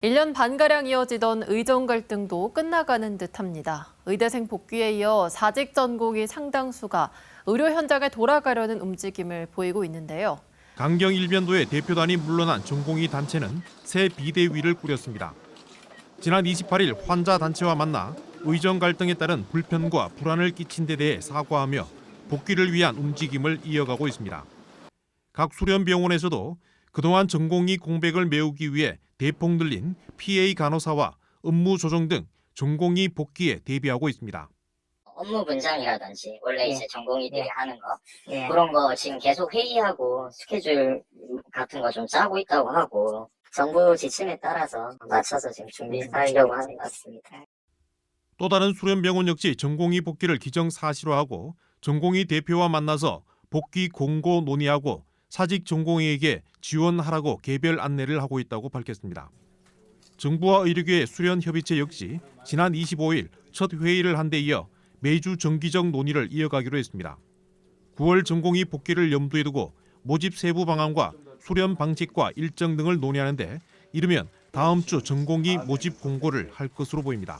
1년 반가량 이어지던 의정 갈등도 끝나가는 듯합니다. 의대생 복귀에 이어 사직 전공의 상당수가 의료 현장에 돌아가려는 움직임을 보이고 있는데요. 강경 일변도의 대표단이 물러난 전공의 단체는 새 비대위를 꾸렸습니다. 지난 28일 환자 단체와 만나 의정 갈등에 따른 불편과 불안을 끼친 데 대해 사과하며 복귀를 위한 움직임을 이어가고 있습니다. 각 수련병원에서도 그동안 전공의 공백을 메우기 위해 대폭 늘린 PA 간호사와 업무 조정 등 전공의 복귀에 대비하고 있습니다. 업무 분장이라든지 원래 예. 이제 전공의들이 예. 하는 거 예. 그런 거 지금 계속 회의하고 스케줄 같은 거 좀 짜고 있다고 하고 정부 지침에 따라서 맞춰서 지금 준비하려고 하는 것 같습니다. 또 다른 수련병원 역시 전공의 복귀를 기정사실화하고 전공의 대표와 만나서 복귀 공고 논의하고 사직 전공의에게 지원하라고 개별 안내를 하고 있다고 밝혔습니다. 정부와 의료계 수련 협의체 역시 지난 25일 첫 회의를 한 데 이어 매주 정기적 논의를 이어가기로 했습니다. 9월 전공의 복귀를 염두에 두고 모집 세부 방안과 수련 방식과 일정 등을 논의하는데 이르면 다음 주 전공의 모집 공고를 할 것으로 보입니다.